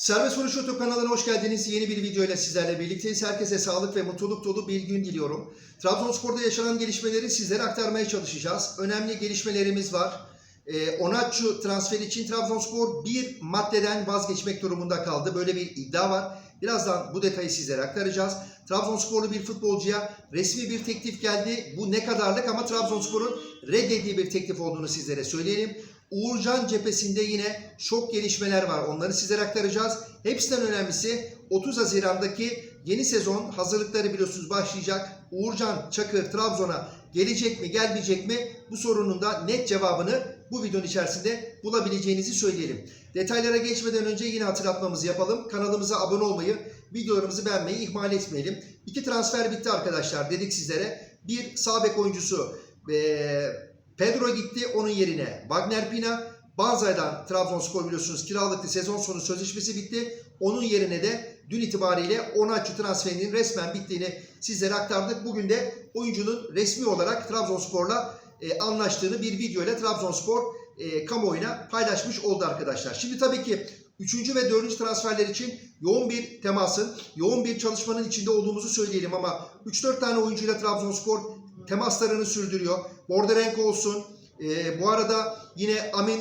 Serbest Vuruş YouTube kanalına hoş geldiniz. Yeni bir video ile sizlerle birlikteyiz. Herkese sağlık ve mutluluk dolu bir gün diliyorum. Trabzonspor'da yaşanan gelişmeleri sizlere aktarmaya çalışacağız. Önemli gelişmelerimiz var. Ee, Onaçu transferi için Trabzonspor bir maddeden vazgeçmek durumunda kaldı. Böyle bir iddia var. Birazdan bu detayı sizlere aktaracağız. Trabzonsporlu bir futbolcuya resmi bir teklif geldi. Bu ne kadarlık ama Trabzonspor'un reddettiği bir teklif olduğunu sizlere söyleyelim. Uğurcan cephesinde yine şok gelişmeler var. Onları sizlere aktaracağız. Hepsinden önemlisi 30 Haziran'daki yeni sezon hazırlıkları biliyorsunuz başlayacak. Uğurcan Çakır Trabzon'a gelecek mi gelmeyecek mi bu sorunun da net cevabını bu videonun içerisinde bulabileceğinizi söyleyelim. Detaylara geçmeden önce yine hatırlatmamızı yapalım. Kanalımıza abone olmayı, videolarımızı beğenmeyi ihmal etmeyelim. İki transfer bitti arkadaşlar dedik sizlere. Bir sağ bek oyuncusu eee Pedro gitti onun yerine Wagner Pina. Banzai'den Trabzonspor biliyorsunuz kiralıktı. Sezon sonu sözleşmesi bitti. Onun yerine de dün itibariyle Onaçu transferinin resmen bittiğini sizlere aktardık. Bugün de oyuncunun resmi olarak Trabzonspor'la e, anlaştığını bir video ile Trabzonspor e, kamuoyuna paylaşmış oldu arkadaşlar. Şimdi tabii ki 3. ve 4. transferler için yoğun bir temasın, yoğun bir çalışmanın içinde olduğumuzu söyleyelim ama 3-4 tane oyuncuyla Trabzonspor temaslarını sürdürüyor. Borderenko olsun. Ee, bu arada yine Amin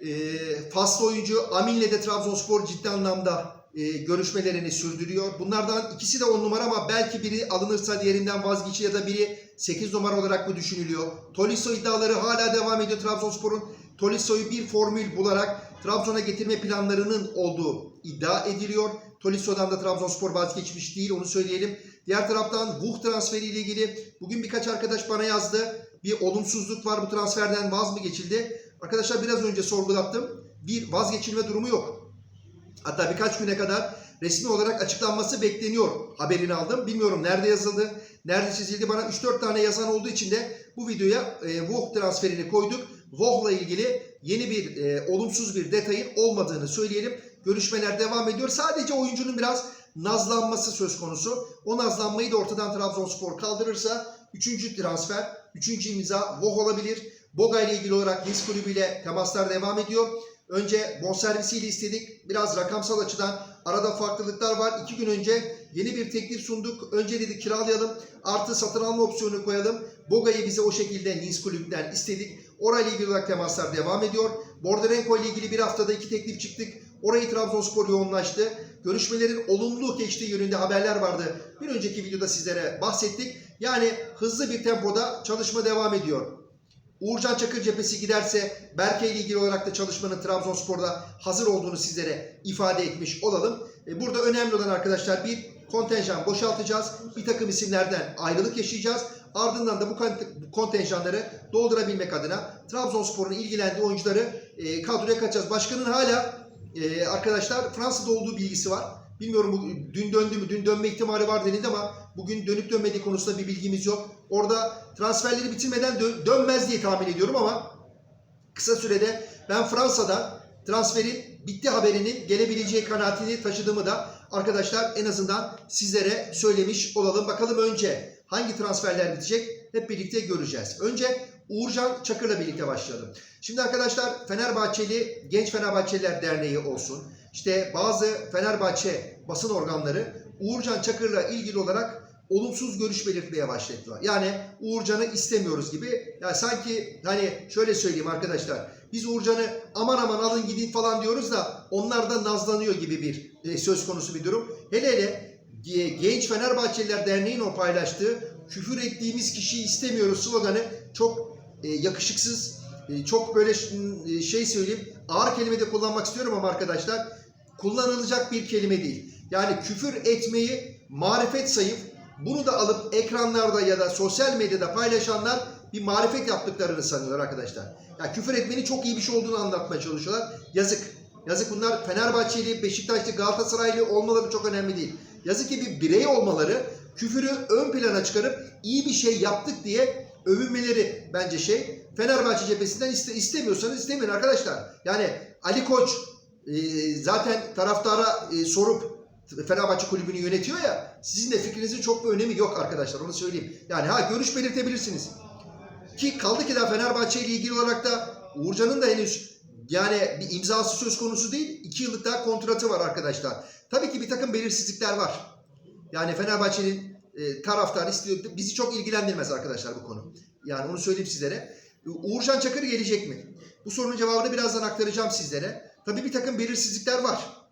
e, faslı oyuncu Amin'le de Trabzonspor ciddi anlamda e, görüşmelerini sürdürüyor. Bunlardan ikisi de 10 numara ama belki biri alınırsa diğerinden vazgeçir ya da biri 8 numara olarak mı düşünülüyor? Tolisso iddiaları hala devam ediyor Trabzonspor'un. Tolisso'yu bir formül bularak Trabzon'a getirme planlarının olduğu iddia ediliyor. Tolisso'dan da Trabzonspor vazgeçmiş değil onu söyleyelim. Diğer taraftan Vuh transferi ile ilgili bugün birkaç arkadaş bana yazdı. Bir olumsuzluk var bu transferden vaz mı geçildi? Arkadaşlar biraz önce sorgulattım. Bir vazgeçilme durumu yok. Hatta birkaç güne kadar resmi olarak açıklanması bekleniyor haberini aldım. Bilmiyorum nerede yazıldı, nerede çizildi. Bana 3-4 tane yazan olduğu için de bu videoya e, Voh transferini koyduk. Voh'la ilgili yeni bir e, olumsuz bir detayın olmadığını söyleyelim. Görüşmeler devam ediyor. Sadece oyuncunun biraz nazlanması söz konusu. O nazlanmayı da ortadan Trabzonspor kaldırırsa 3. transfer, 3. imza Voh olabilir. Boga ile ilgili olarak Nice kulübüyle temaslar devam ediyor. Önce bonservisiyle istedik. Biraz rakamsal açıdan arada farklılıklar var. İki gün önce yeni bir teklif sunduk. Önce dedik kiralayalım. Artı satın alma opsiyonu koyalım. Boga'yı bize o şekilde Nice kulübünden istedik. Orayla ilgili olarak temaslar devam ediyor. Borderenko ile ilgili bir haftada iki teklif çıktık. Orayı Trabzonspor yoğunlaştı. Görüşmelerin olumlu geçtiği yönünde haberler vardı. Bir önceki videoda sizlere bahsettik. Yani hızlı bir tempoda çalışma devam ediyor. Uğurcan Çakır cephesi giderse Berke ile ilgili olarak da çalışmanın Trabzonspor'da hazır olduğunu sizlere ifade etmiş olalım. E, Burada önemli olan arkadaşlar bir kontenjan boşaltacağız. Bir takım isimlerden ayrılık yaşayacağız. Ardından da bu kont- bu kontenjanları doldurabilmek adına Trabzonspor'un ilgilendiği oyuncuları e, kadroya katacağız. Başkanın hala e, arkadaşlar Fransa'da olduğu bilgisi var. Bilmiyorum bu dün döndü mü, dün dönme ihtimali var denildi ama bugün dönüp dönmediği konusunda bir bilgimiz yok. Orada transferleri bitirmeden dö- dönmez diye tahmin ediyorum ama kısa sürede ben Fransa'da transferin bitti haberinin gelebileceği kanaatini taşıdığımı da arkadaşlar en azından sizlere söylemiş olalım. Bakalım önce hangi transferler bitecek hep birlikte göreceğiz. Önce Uğurcan Çakır'la birlikte başlayalım. Şimdi arkadaşlar Fenerbahçeli Genç Fenerbahçeliler Derneği olsun. İşte bazı Fenerbahçe basın organları Uğurcan Çakır'la ilgili olarak olumsuz görüş belirtmeye başladılar. Yani Uğurcan'ı istemiyoruz gibi. Yani sanki hani şöyle söyleyeyim arkadaşlar. Biz Uğurcan'ı aman aman alın gidin falan diyoruz da onlar da nazlanıyor gibi bir e, söz konusu bir durum. Hele hele e, Genç Fenerbahçeliler Derneği'nin o paylaştığı küfür ettiğimiz kişiyi istemiyoruz sloganı çok e, yakışıksız, e, çok böyle e, şey söyleyeyim ağır kelime de kullanmak istiyorum ama arkadaşlar kullanılacak bir kelime değil. Yani küfür etmeyi marifet sayıp bunu da alıp ekranlarda ya da sosyal medyada paylaşanlar bir marifet yaptıklarını sanıyorlar arkadaşlar. Ya küfür etmenin çok iyi bir şey olduğunu anlatmaya çalışıyorlar. Yazık. Yazık bunlar Fenerbahçeli, Beşiktaşlı, Galatasaraylı olmaları çok önemli değil. Yazık ki bir birey olmaları küfürü ön plana çıkarıp iyi bir şey yaptık diye övünmeleri bence şey. Fenerbahçe cephesinden iste, istemiyorsanız istemeyin arkadaşlar. Yani Ali Koç e, zaten taraftara e, sorup Fenerbahçe kulübünü yönetiyor ya sizin de fikrinizin çok bir önemi yok arkadaşlar onu söyleyeyim. Yani ha görüş belirtebilirsiniz. Ki kaldı ki daha Fenerbahçe ile ilgili olarak da Uğurcan'ın da henüz Yani bir imzası söz konusu değil. 2 yıllık daha kontratı var arkadaşlar. Tabii ki bir takım belirsizlikler var. Yani Fenerbahçe'nin e, taraftarı istiyor. Bizi çok ilgilendirmez arkadaşlar bu konu. Yani onu söyleyeyim sizlere. Uğurcan Çakır gelecek mi? Bu sorunun cevabını birazdan aktaracağım sizlere. Tabii bir takım belirsizlikler var.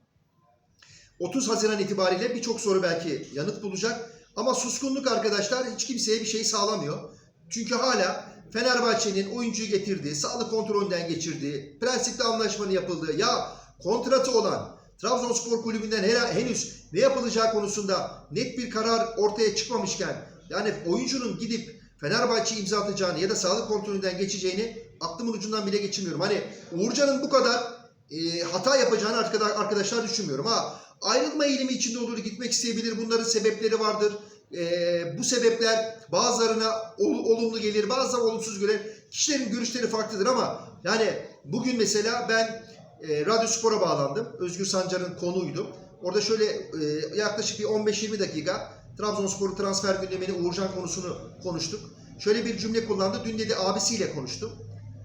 30 Haziran itibariyle birçok soru belki yanıt bulacak. Ama suskunluk arkadaşlar hiç kimseye bir şey sağlamıyor. Çünkü hala Fenerbahçe'nin oyuncuyu getirdiği, sağlık kontrolünden geçirdiği, prensipli anlaşmanın yapıldığı ya kontratı olan Trabzonspor Kulübü'nden henüz ne yapılacağı konusunda net bir karar ortaya çıkmamışken yani oyuncunun gidip Fenerbahçe imza atacağını ya da sağlık kontrolünden geçeceğini aklımın ucundan bile geçirmiyorum. Hani Uğurcan'ın bu kadar e, hata yapacağını arkada- arkadaşlar düşünmüyorum. Ha ayrılma eğilimi içinde olur, gitmek isteyebilir. Bunların sebepleri vardır. E, bu sebepler bazılarına ol- olumlu gelir, bazılarına olumsuz gelir. Kişilerin görüşleri farklıdır ama yani bugün mesela ben e, Radyo Spor'a bağlandım. Özgür Sancar'ın konuğuydu. Orada şöyle e, yaklaşık bir 15-20 dakika Trabzonspor'un transfer gündemini Uğurcan konusunu konuştuk. Şöyle bir cümle kullandı. Dün dedi abisiyle konuştum.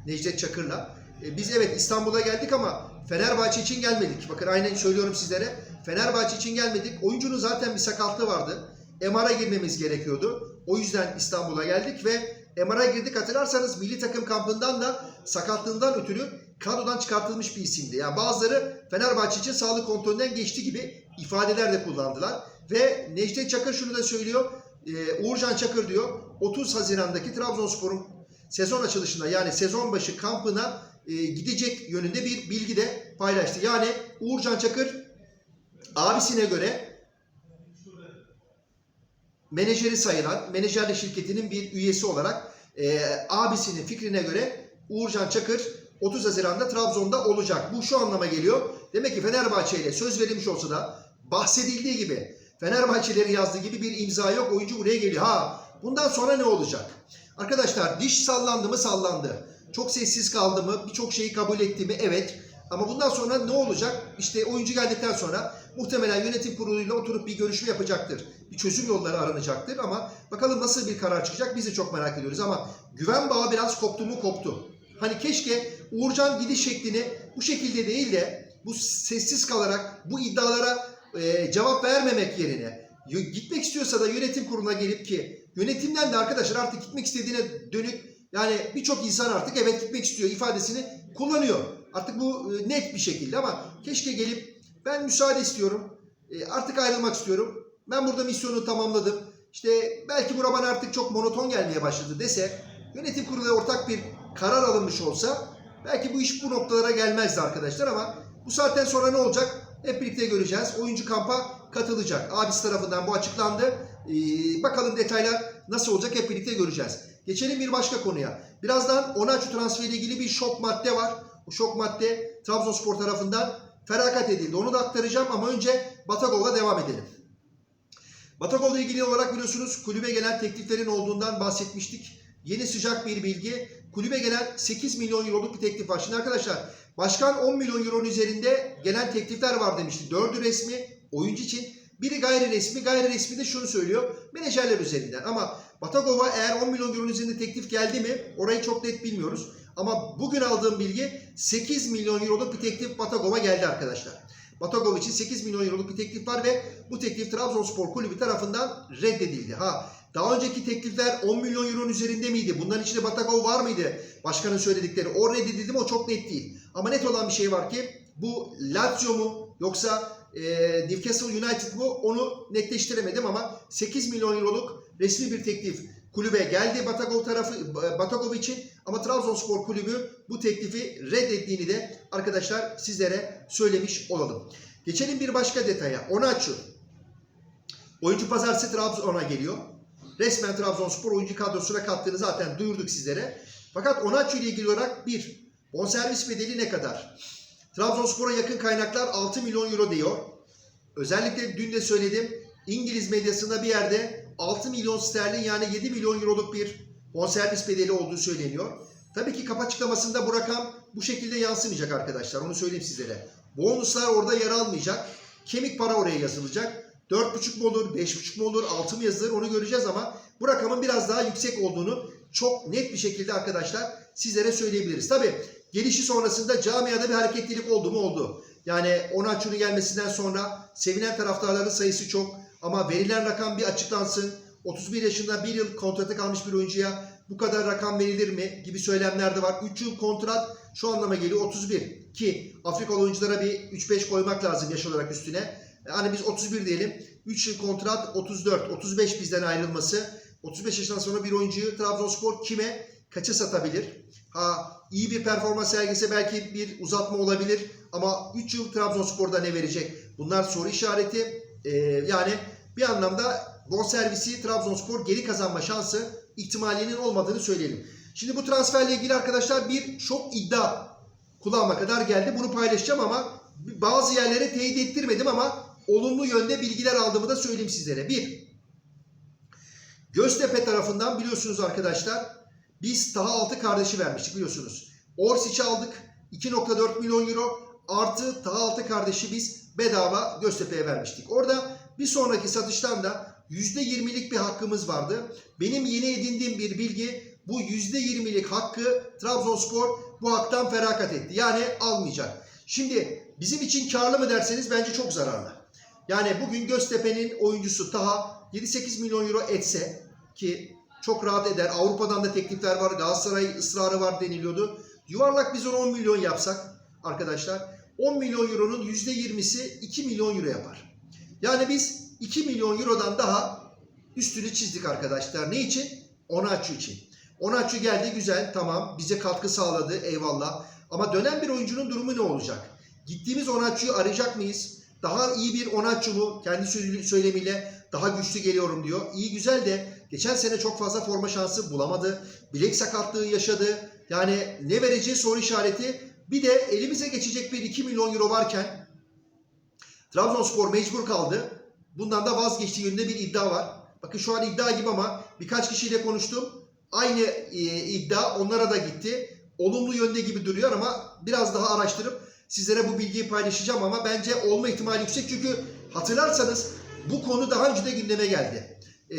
Necdet Çakır'la. E, biz evet İstanbul'a geldik ama Fenerbahçe için gelmedik. Bakın aynen söylüyorum sizlere. Fenerbahçe için gelmedik. Oyuncunun zaten bir sakatlığı vardı. MR'a girmemiz gerekiyordu. O yüzden İstanbul'a geldik ve MR'a girdik. Hatırlarsanız milli takım kampından da sakatlığından ötürü kadrodan çıkartılmış bir isimdi. Yani bazıları Fenerbahçe için sağlık kontrolünden geçti gibi ifadeler de kullandılar. Ve Necdet Çakır şunu da söylüyor. E, Uğurcan Çakır diyor 30 Haziran'daki Trabzonspor'un sezon açılışında yani sezon başı kampına e, gidecek yönünde bir bilgi de paylaştı. Yani Uğurcan Çakır abisine göre menajeri sayılan menajerlik şirketinin bir üyesi olarak e, abisinin fikrine göre Uğurcan Çakır 30 Haziran'da Trabzon'da olacak. Bu şu anlama geliyor. Demek ki Fenerbahçe ile söz verilmiş olsa da bahsedildiği gibi Fenerbahçeleri yazdığı gibi bir imza yok. Oyuncu buraya geliyor. Ha bundan sonra ne olacak? Arkadaşlar diş sallandı mı sallandı. Çok sessiz kaldı mı? Birçok şeyi kabul etti mi? Evet. Ama bundan sonra ne olacak? İşte oyuncu geldikten sonra muhtemelen yönetim kuruluyla oturup bir görüşme yapacaktır. Bir çözüm yolları aranacaktır ama bakalım nasıl bir karar çıkacak bizi çok merak ediyoruz ama güven bağı biraz koptu mu koptu. Hani keşke Uğurcan gidiş şeklini bu şekilde değil de bu sessiz kalarak bu iddialara e, cevap vermemek yerine gitmek istiyorsa da yönetim kuruluna gelip ki yönetimden de arkadaşlar artık gitmek istediğine dönük yani birçok insan artık evet gitmek istiyor ifadesini kullanıyor. Artık bu e, net bir şekilde ama keşke gelip ben müsaade istiyorum. e, artık ayrılmak istiyorum. Ben burada misyonu tamamladım. İşte belki bura bana artık çok monoton gelmeye başladı dese yönetim kurulu ortak bir karar alınmış olsa belki bu iş bu noktalara gelmezdi arkadaşlar ama bu saatten sonra ne olacak? Hep birlikte göreceğiz. Oyuncu kampa katılacak. Abisi tarafından bu açıklandı. Ee, bakalım detaylar nasıl olacak hep birlikte göreceğiz. Geçelim bir başka konuya. Birazdan Onaçu transferiyle ilgili bir şok madde var. Bu şok madde Trabzonspor tarafından feragat edildi. Onu da aktaracağım ama önce Batagov'la devam edelim. Batagov'la ilgili olarak biliyorsunuz kulübe gelen tekliflerin olduğundan bahsetmiştik. Yeni sıcak bir bilgi. Kulübe gelen 8 milyon euroluk bir teklif var. Şimdi arkadaşlar başkan 10 milyon euronun üzerinde gelen teklifler var demişti. Dördü resmi oyuncu için. Biri gayri resmi. Gayri resmi de şunu söylüyor. Menajerler üzerinden. Ama Batagov'a eğer 10 milyon euronun üzerinde teklif geldi mi orayı çok net bilmiyoruz. Ama bugün aldığım bilgi 8 milyon euroluk bir teklif Batagov'a geldi arkadaşlar. Batagov için 8 milyon euroluk bir teklif var ve bu teklif Trabzonspor Kulübü tarafından reddedildi. Ha daha önceki teklifler 10 milyon euronun üzerinde miydi? Bunların içinde Batagov var mıydı? Başkanın söyledikleri. O reddedildi mi? O çok net değil. Ama net olan bir şey var ki bu Lazio mu yoksa e, Newcastle United mu onu netleştiremedim ama 8 milyon euroluk resmi bir teklif kulübe geldi Batagov tarafı Batagov için ama Trabzonspor kulübü bu teklifi reddettiğini de arkadaşlar sizlere söylemiş olalım. Geçelim bir başka detaya. Onaçu. Oyuncu pazartesi Trabzon'a geliyor. Resmen Trabzonspor oyuncu kadrosuna kattığını zaten duyurduk sizlere. Fakat Onaçu ile ilgili olarak bir, bonservis bedeli ne kadar? Trabzonspor'a yakın kaynaklar 6 milyon euro diyor. Özellikle dün de söyledim. İngiliz medyasında bir yerde 6 milyon sterlin yani 7 milyon euroluk bir bonservis bedeli olduğu söyleniyor. Tabii ki kap açıklamasında bu rakam bu şekilde yansımayacak arkadaşlar. Onu söyleyeyim sizlere. Bonuslar orada yer almayacak. Kemik para oraya yazılacak. 4,5 mu olur, 5,5 mu olur, 6 mı yazılır onu göreceğiz ama bu rakamın biraz daha yüksek olduğunu çok net bir şekilde arkadaşlar sizlere söyleyebiliriz. Tabii gelişi sonrasında camiada bir hareketlilik oldu mu oldu. Yani Onaçu'nun gelmesinden sonra sevinen taraftarların sayısı çok ama verilen rakam bir açıklansın. 31 yaşında bir yıl kontratı kalmış bir oyuncuya bu kadar rakam verilir mi gibi söylemler de var. 3 yıl kontrat şu anlama geliyor 31 ki Afrikalı oyunculara bir 3-5 koymak lazım yaş olarak üstüne. Hani biz 31 diyelim. 3 yıl kontrat 34, 35 bizden ayrılması. 35 yaşından sonra bir oyuncuyu Trabzonspor kime, kaça satabilir? Ha iyi bir performans sergise belki bir uzatma olabilir. Ama 3 yıl Trabzonspor'da ne verecek? Bunlar soru işareti. Ee, yani bir anlamda bonservisi Trabzonspor geri kazanma şansı ihtimalinin olmadığını söyleyelim. Şimdi bu transferle ilgili arkadaşlar bir şok iddia kulağıma kadar geldi. Bunu paylaşacağım ama bazı yerlere teyit ettirmedim ama olumlu yönde bilgiler aldığımı da söyleyeyim sizlere. Bir, Göztepe tarafından biliyorsunuz arkadaşlar biz daha altı kardeşi vermiştik biliyorsunuz. Orsic'i aldık 2.4 milyon euro artı daha altı kardeşi biz bedava Göztepe'ye vermiştik. Orada bir sonraki satıştan da %20'lik bir hakkımız vardı. Benim yeni edindiğim bir bilgi bu %20'lik hakkı Trabzonspor bu haktan feragat etti. Yani almayacak. Şimdi bizim için karlı mı derseniz bence çok zararlı. Yani bugün Göztepe'nin oyuncusu Taha 7-8 milyon euro etse ki çok rahat eder. Avrupa'dan da teklifler var. Galatasaray ısrarı var deniliyordu. Yuvarlak biz onu 10 milyon yapsak arkadaşlar 10 milyon euronun %20'si 2 milyon euro yapar. Yani biz 2 milyon eurodan daha üstünü çizdik arkadaşlar. Ne için? Onaçu için. Onaçu geldi güzel tamam bize katkı sağladı eyvallah. Ama dönen bir oyuncunun durumu ne olacak? Gittiğimiz Onaçu'yu arayacak mıyız? Daha iyi bir Onaçu mu? Kendi söylemiyle daha güçlü geliyorum diyor. İyi güzel de geçen sene çok fazla forma şansı bulamadı. Bilek sakatlığı yaşadı. Yani ne vereceği soru işareti. Bir de elimize geçecek bir 2 milyon euro varken Trabzonspor mecbur kaldı. Bundan da vazgeçtiği yönünde bir iddia var. Bakın şu an iddia gibi ama birkaç kişiyle konuştum. Aynı e, iddia onlara da gitti. Olumlu yönde gibi duruyor ama biraz daha araştırıp sizlere bu bilgiyi paylaşacağım ama bence olma ihtimali yüksek. Çünkü hatırlarsanız bu konu daha önce de gündeme geldi. E,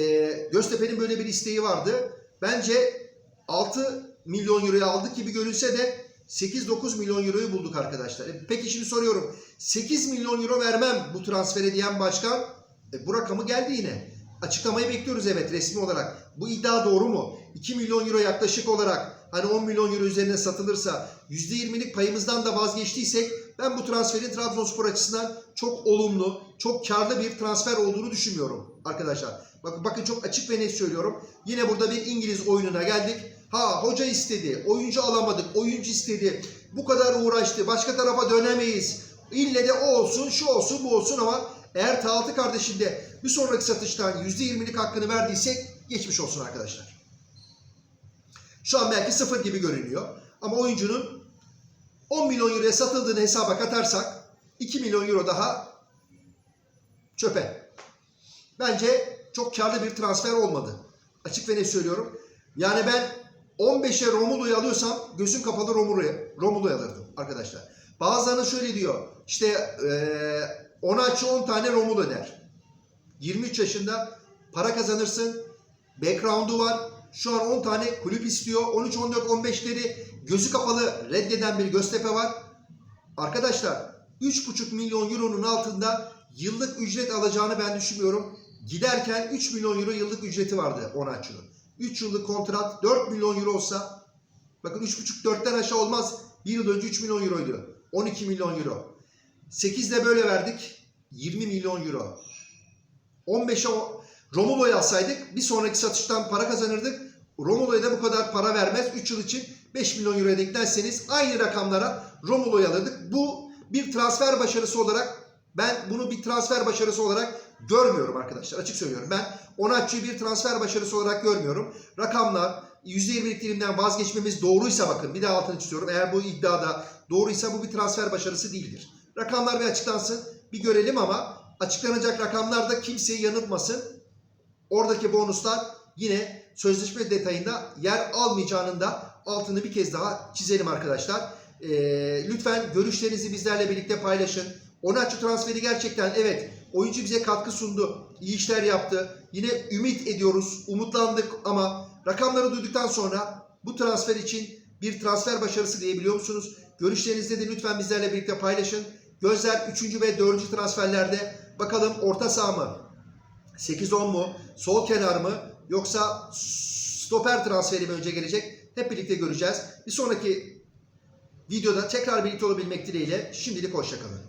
Göztepe'nin böyle bir isteği vardı. Bence 6 milyon euroya aldık gibi görünse de 8-9 milyon euroyu bulduk arkadaşlar. E, Peki şimdi soruyorum. 8 milyon euro vermem bu transfere diyen başkan e, bu rakamı geldi yine. Açıklamayı bekliyoruz evet resmi olarak. Bu iddia doğru mu? 2 milyon euro yaklaşık olarak hani 10 milyon euro üzerine satılırsa %20'lik payımızdan da vazgeçtiysek ben bu transferin Trabzonspor açısından çok olumlu, çok karlı bir transfer olduğunu düşünmüyorum arkadaşlar. Bakın, bakın çok açık ve net söylüyorum. Yine burada bir İngiliz oyununa geldik. Ha hoca istedi, oyuncu alamadık, oyuncu istedi. Bu kadar uğraştı, başka tarafa dönemeyiz. İlle de o olsun, şu olsun, bu olsun ama eğer Tağaltı kardeşinde bir sonraki satıştan %20'lik hakkını verdiysek geçmiş olsun arkadaşlar. Şu an belki sıfır gibi görünüyor. Ama oyuncunun 10 milyon euroya satıldığını hesaba katarsak 2 milyon euro daha çöpe. Bence çok karlı bir transfer olmadı. Açık ve net söylüyorum. Yani ben 15'e Romulu'yu alıyorsam gözüm kapalı Romulu'yu Romulu'yu alırdım arkadaşlar. Bazılarınız şöyle diyor. İşte eee ona açı 10 tane Romul öder. 23 yaşında para kazanırsın. Background'u var. Şu an 10 tane kulüp istiyor. 13, 14, 15'leri gözü kapalı reddeden bir Göztepe var. Arkadaşlar 3,5 milyon euronun altında yıllık ücret alacağını ben düşünmüyorum. Giderken 3 milyon euro yıllık ücreti vardı Onaçu'nun. 3 yıllık kontrat 4 milyon euro olsa bakın 3,5-4'ten aşağı olmaz. Bir yıl önce 3 milyon euroydu. 12 milyon euro. 8 de böyle verdik. 20 milyon euro. 15'e o- Romulo'yu alsaydık bir sonraki satıştan para kazanırdık. Romulo'ya da bu kadar para vermez. 3 yıl için 5 milyon euroya da eklerseniz aynı rakamlara Romulo'yu alırdık. Bu bir transfer başarısı olarak ben bunu bir transfer başarısı olarak görmüyorum arkadaşlar. Açık söylüyorum. Ben Onatçı'yı bir transfer başarısı olarak görmüyorum. Rakamlar %20'lik dilimden vazgeçmemiz doğruysa bakın bir daha altını çiziyorum. Eğer bu iddiada doğruysa bu bir transfer başarısı değildir. Rakamlar bir açıklansın. Bir görelim ama açıklanacak rakamlar da kimseyi yanıltmasın. Oradaki bonuslar yine sözleşme detayında yer almayacağının da altını bir kez daha çizelim arkadaşlar. Ee, lütfen görüşlerinizi bizlerle birlikte paylaşın. Onaçu transferi gerçekten evet oyuncu bize katkı sundu. iyi işler yaptı. Yine ümit ediyoruz. Umutlandık ama rakamları duyduktan sonra bu transfer için bir transfer başarısı diyebiliyor musunuz? Görüşlerinizi de lütfen bizlerle birlikte paylaşın. Gözler 3. ve 4. transferlerde bakalım orta saha mı? 8-10 mu? Sol kenar mı? Yoksa stoper transferi mi önce gelecek? Hep birlikte göreceğiz. Bir sonraki videoda tekrar birlikte olabilmek dileğiyle şimdilik hoşçakalın.